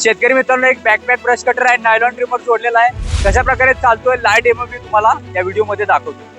शेतकरी मित्रांनो एक बॅकपॅक ब्रश कटर आहे. नायलॉन ट्रिमर जोडलेला आहे. कशा प्रकारे चालतोय लाइट डेमो मी तुम्हाला या व्हिडिओमध्ये दाखवतो.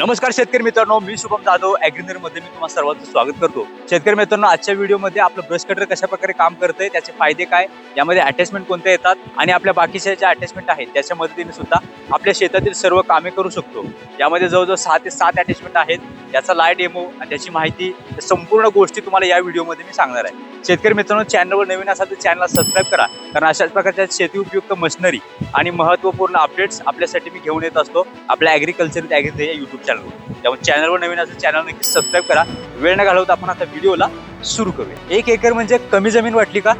नमस्कार शेतकरी मित्रांनो मी शुभम जाधव अॅग्रिनरमध्ये मी तुम्हाला सर्वांचं स्वागत करतो. शेतकरी मित्रांनो आजच्या व्हिडिओमध्ये आपलं ब्रश कटर कशा प्रकारे काम करतंय त्याचे फायदे काय यामध्ये अटॅचमेंट कोणते येतात आणि आपल्या बाकीच्या ज्या अटॅचमेंट आहेत त्याच्या मदतीने सुद्धा आपल्या शेतातील सर्व कामे करू शकतो. यामध्ये जवळजवळ सहा ते सात अटॅचमेंट आहेत त्याचा लाइट डेमो आणि त्याची माहिती संपूर्ण गोष्टी तुम्हाला या व्हिडिओमध्ये मी सांगणार आहे. शेतकरी मित्रांनो चॅनलवर नवीन असाल तर चॅनलला सबस्क्राईब करा कारण अशाच प्रकारच्या शेती उपयुक्त मशिनरी आणि महत्त्वपूर्ण अपडेट्स आपल्यासाठी मी घेऊन येत असतो. आपल्या ॲग्रिकल्चर ॲग्री युट्यूब चॅनलवर त्यामुळे चॅनलवर नवीन असेल चॅनल नक्की सबस्क्राईब करा. वेळ न घालवता आपण आता व्हिडिओला सुरू करूया. एक एकर म्हणजे कमी जमीन वाटली का?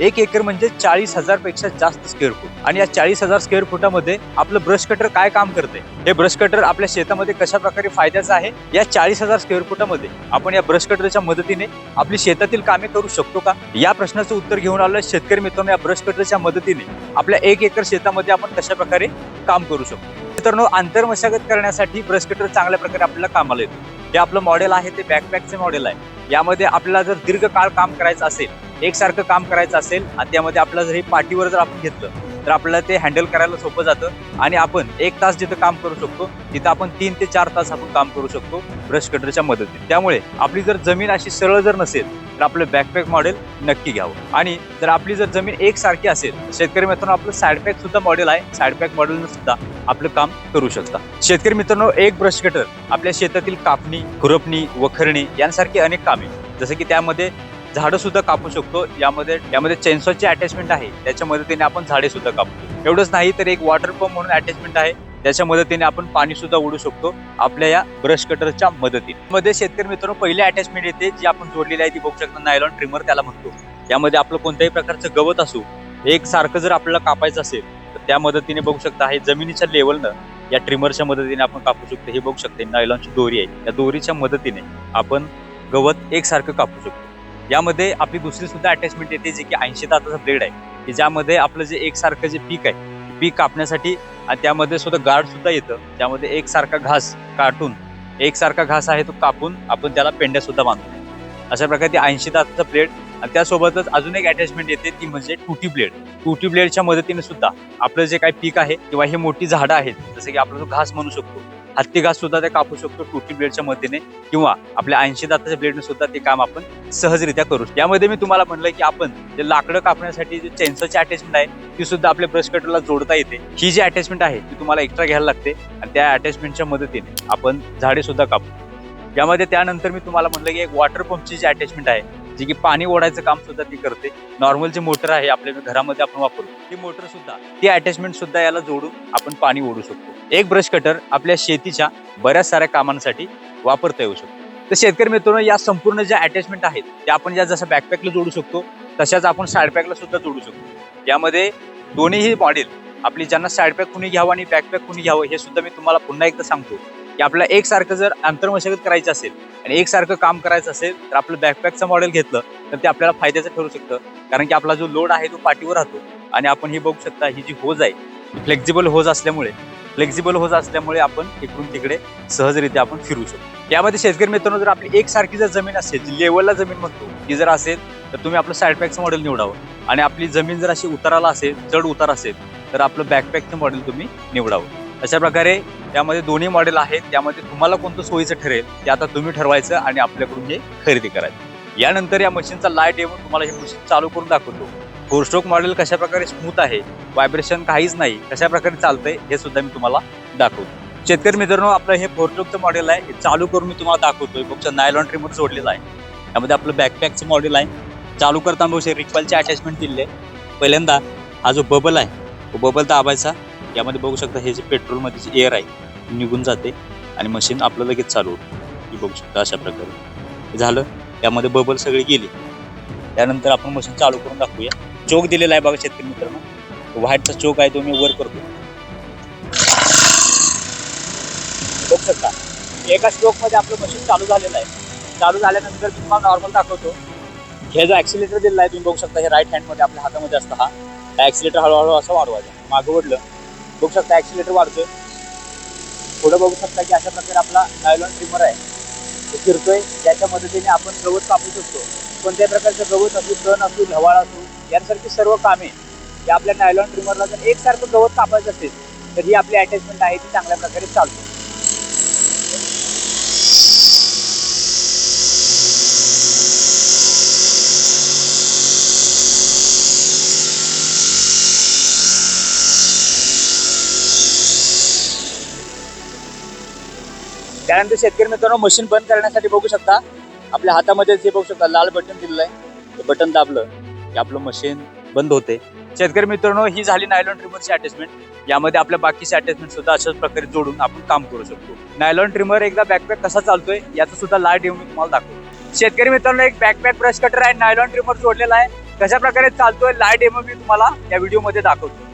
एक एकर म्हणजे चाळीस हजारपेक्षा जास्त स्क्वेअर फूट आणि या चाळीस हजार स्क्वेअर फुटामध्ये आपलं ब्रश कटर काय काम करते हे ब्रश कटर आपल्या शेतामध्ये कशा प्रकारे फायद्याचं आहे? या चाळीस हजार स्क्वेअर फुटामध्ये आपण या ब्रश कटरच्या मदतीने आपली शेतातील कामे करू शकतो का? या प्रश्नाचं उत्तर घेऊन आलोय शेतकरी मित्रांनो या ब्रश कटरच्या मदतीने आपल्या एक एकर शेतामध्ये आपण कशा प्रकारे काम करू शकतो? मित्रांनो आंतर मशागत करण्यासाठी ब्रश कटर चांगल्या प्रकारे आपल्याला कामाला येतो. हे आपलं मॉडेल आहे ते बॅकपॅकचे मॉडेल आहे. यामध्ये आपल्याला जर दीर्घकाळ काम करायचं असेल एकसारखं काम करायचं असेल आणि त्यामध्ये आपल्याला जर हे पाठीवर जर आपण घेतलं तर आपल्याला ते हँडल करायला सोपं जातं. आणि आपण एक तास जिथं काम करू शकतो तिथं आपण तीन ते चार तास आपण काम करू शकतो ब्रश कटरच्या मदतीने. त्यामुळे आपली जर जमीन अशी सरळ जर नसेल तर आपलं बॅकपॅक मॉडेल नक्की घ्यावं. आणि जर आपली जर जमीन एकसारखी असेल शेतकरी मित्रांनो आपलं साईडपॅक सुद्धा मॉडेल आहे. साईडपॅक मॉडेल सुद्धा आपलं काम करू शकता. शेतकरी मित्रांनो एक ब्रश कटर आपल्या शेतातील कापणी खुरपणी वखरणी यांसारखी अनेक कामे जसं की त्यामध्ये झाडं सुद्धा कापू शकतो. यामध्ये यामध्ये चेन्सॉची अटॅचमेंट आहे. त्याच्या मदतीने आपण झाडे सुद्धा कापतो एवढंच नाही तर एक वॉटर पंप म्हणून अटॅचमेंट आहे. त्याच्या मदतीने आपण पाणी सुद्धा ओढू शकतो. आपल्या या ब्रश कटरच्या मदतीने. मध्ये शेतकरी मित्रांनो पहिले अटॅचमेंट येते जी आपण जोडलेली आहे ती बघू शकता नायलॉन ट्रिमर त्याला म्हणतो. यामध्ये आपलं कोणत्याही प्रकारचं गवत असू एक सारखं जर आपल्याला कापायचं असेल तर त्या मदतीने बघू शकता हे जमिनीच्या लेवलनं या ट्रिमरच्या मदतीने आपण कापू शकतो. हे बघू शकते नायलॉनची दोरी आहे. या दोरीच्या मदतीने आपण गवत एकसारखं कापू शकतो. यामध्ये आपली दुसरी सुद्धा अटॅचमेंट येते जे की ऐंशी तासाचा ब्लेड आहे. की ज्यामध्ये आपलं जे एकसारखं जे पीक आहे पीक कापण्यासाठी आणि त्यामध्ये सुद्धा गार्ड सुद्धा येतं. त्यामध्ये एकसारखा घास काटून एकसारखा घास आहे तो कापून आपण त्याला पेंड्या सुद्धा बांधतो. अशा प्रकारे ती ऐंशी तासाचा ब्लेड आणि त्यासोबतच अजून एक अटॅचमेंट येते ती म्हणजे टुटी ब्लेड. टुटी ब्लेडच्या मदतीने सुद्धा आपलं जे काही पीक आहे किंवा हे मोठी झाडं आहेत जसं की आपण घास म्हणू शकतो हत्ती घास सुद्धा ते कापू शकतो टूटी ब्लेडच्या मदतीने किंवा आपल्या ऐंशी दाताच्या ब्लेडने सुद्धा ते काम आपण सहजरित्या करू शकतो. यामध्ये मी तुम्हाला म्हणलं की आपण जे लाकडं कापण्यासाठी जे चेन्सरची अटॅचमेंट आहे ती सुद्धा आपल्या ब्रश कटरला जोडता येते. ही जी अटॅचमेंट आहे ती तुम्हाला एक्स्ट्रा घ्यायला लागते आणि त्या अटॅचमेंटच्या मदतीने आपण झाडे सुद्धा कापू यामध्ये त्यानंतर मी तुम्हाला म्हणलं की एक वॉटर पंपची जी अटॅचमेंट आहे जी की पाणी ओढायचं काम सुद्धा ती करते. नॉर्मल जी मोटर आहे आपल्या घरामध्ये आपण वापरतो ती मोटर सुद्धा ती अटॅचमेंट सुद्धा याला जोडून आपण पाणी ओढू शकतो. एक ब्रश कटर आपल्या शेतीच्या बऱ्याच साऱ्या कामांसाठी वापरता येऊ शकतो. तर शेतकरी मित्रांनो या संपूर्ण ज्या अटॅचमेंट आहेत त्या आपण ज्या जसं बॅकपॅकला जोडू शकतो तशाच आपण साईडपॅकला सुद्धा जोडू शकतो. यामध्ये दोन्हीही मॉडेल आपली ज्यांना साईडपॅक कुणी घ्यावं आणि बॅकपॅक कुणी घ्यावं हे सुद्धा मी तुम्हाला पुन्हा एकदा सांगतो. की आपल्याला एकसारखं जर आंतरमशागत करायची असेल आणि एकसारखं काम करायचं असेल तर आपलं बॅकपॅकचं मॉडेल घेतलं तर ते आपल्याला फायद्याचं ठरू शकतं. कारण की आपला जो लोड आहे तो पाठीवर राहतो. आणि आपण ही बघू शकता ही जी होज आहे फ्लेक्झिबल होज असल्यामुळे फ्लेक्झिबल होज असल्यामुळे आपण इकडून तिकडे सहजरित्या आपण फिरू शकतो. यामध्ये शेतकरी मित्रांनो जर आपली एकसारखी जर जमीन असेल जी लेवलला जमीन म्हणतो ती जर असेल तर तुम्ही आपलं साईडपॅकचं मॉडेल निवडावं. आणि आपली जमीन जर अशी उताराला असेल चढ उतार असेल तर आपलं बॅकपॅकचं मॉडेल तुम्ही निवडावं. अशा प्रकारे त्यामध्ये दोन्ही मॉडेल आहेत त्यामध्ये तुम्हाला कोणतं सोयीचं ठरेल ते आता तुम्ही ठरवायचं आणि आपल्याकडून हे खरेदी करायचं. यानंतर या मशीनचा लाइट येऊन तुम्हाला हे मशीन चालू करून दाखवतो. फोर स्ट्रोक मॉडेल कशा प्रकारे स्मूथ आहे व्हायब्रेशन काहीच नाही कशा प्रकारे चालतंय हे सुद्धा मी तुम्हाला दाखवतो. शेतकरी मित्रांनो आपलं हे फोर स्ट्रोकचं मॉडेल आहे हे चालू करून मी तुम्हाला दाखवतोय. फक्त नायलॉन ट्रिमर जोडलेलं आहे. त्यामध्ये आपलं बॅकपॅकचं मॉडेल आहे. चालू करताना बघू रिक्वलचे अटॅचमेंट दिले पहिल्यांदा हा जो बबल आहे तो बबल दाबायचा. यामध्ये बघू शकता हे जे पेट्रोलमध्ये जे एअर आहे निघून जाते आणि मशीन आपलं लगेच चालू होतं. बघू शकता अशा प्रकारे. झालं. त्यामध्ये बबल सगळी गेली. त्यानंतर आपण मशीन चालू करून दाखवूया. चोक दिलेला आहे बघा शेतकरी मित्रांनो. व्हाईटचा चोक आहे तो मी वर करतो. बघू शकता. एका स्ट्रोकमध्ये आपलं मशीन चालू झालेलं आहे. चालू झाल्यानंतर तुम्हाला नॉर्मल दाखवतो. हे जो ॲक्सिलेटर दिलेला आहे तुम्ही बघू शकता हे राईट हँडमध्ये आपल्या हातामध्ये असतं हा. ॲक्सिलेटर हळूहळू असं वाढवायचं. मागं ओढलं बघू शकता ॲक्सिलेटर वाढतोय. पुढं बघू शकता की अशा प्रकारे आपला नायलॉन ट्रिमर आहे. तो फिरतोय त्याच्या मदतीने आपण गवत कापू शकतो. कोणत्याही प्रकारचं गवत असू तण असू ढवाळ असू यांसारखी सर्व कामे या आपल्या नायलॉन ट्रिमरला जर एकसारखं गवत कापायचं असेल तर ही आपली अटॅचमेंट आहे ती चांगल्या प्रकारे चालते. त्यानंतर शेतकरी मित्रांनो मशीन बंद करण्यासाठी बघू शकता. आपल्या हातामध्ये जे बघू शकता लाल बटन दिलेलं आहे. ते बटन दाबलं की आपलं मशीन बंद होते. शेतकरी मित्रांनो ही झाली नायलॉन ट्रिमरची अटॅचमेंट यामध्ये आपल्या बाकीचे अटॅचमेंट सुद्धा अशाच प्रकारे जोडून आपण काम करू शकतो. नायलॉन ट्रिमर एकदा बॅकपॅक कसा चालतोय याचा सुद्धा लाइट येऊन मी तुम्हाला दाखवतो. शेतकरी मित्रांनो एक बॅकपॅक ब्रश कटर आहे नायलॉन ट्रिमर जोडलेला आहे. कशा प्रकारे चालतोय लाइट येऊन मी तुम्हाला या व्हिडिओमध्ये दाखवतो.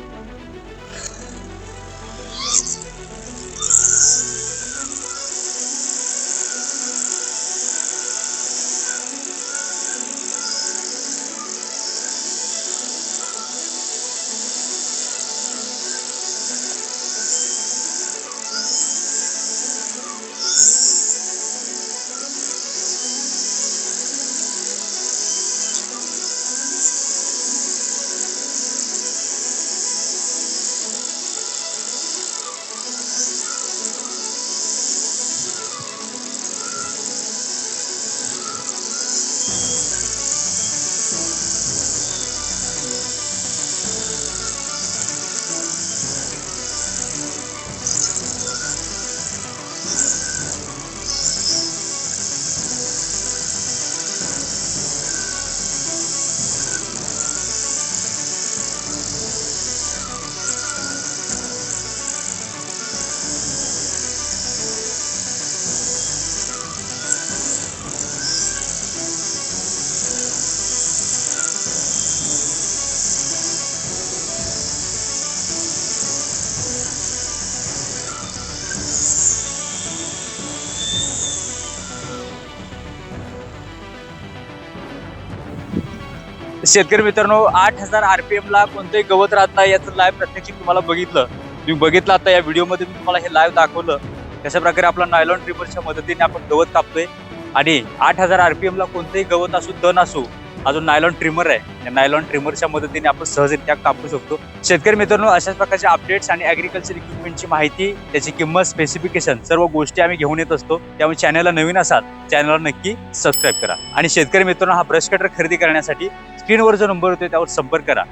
शेतकरी मित्रांनो आठ हजार आरपीएम ला कोणतंही गवत राहत नाही याचं लाईव्ह प्रत्यक्ष तुम्हाला बघितलं. तुम्ही बघितलं आता या व्हिडिओमध्ये मी तुम्हाला हे लाईव्ह दाखवलं. कशा प्रकारे आपला नायलॉन ट्रिपलच्या मदतीने आपण गवत कापतोय. आणि आठ हजार आरपीएम ला कोणतंही गवत असू तण असू अजून नायलॉन ट्रिमर आहे. या नायलॉन ट्रिमरच्या मदतीने आपण सहजरित्या कापू शकतो. शेतकरी मित्रांनो अशाच प्रकारचे अपडेट्स आणि ऍग्रिकल्चर इक्विपमेंटची माहिती त्याची किंमत स्पेसिफिकेशन सर्व गोष्टी आम्ही घेऊन येत असतो. त्यामुळे चॅनलला नवीन असाल चॅनलला नक्की सबस्क्राईब करा. आणि शेतकरी मित्रांनो हा ब्रश कटर खरेदी करण्यासाठी स्क्रीनवर जो नंबर होतो त्यावर संपर्क करा.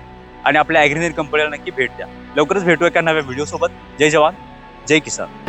आणि आपल्या ॲग्रिनरी कंपनीला नक्की भेट द्या. लवकरच भेटू एका नव्या व्हिडिओसोबत जय जवान जय किसान.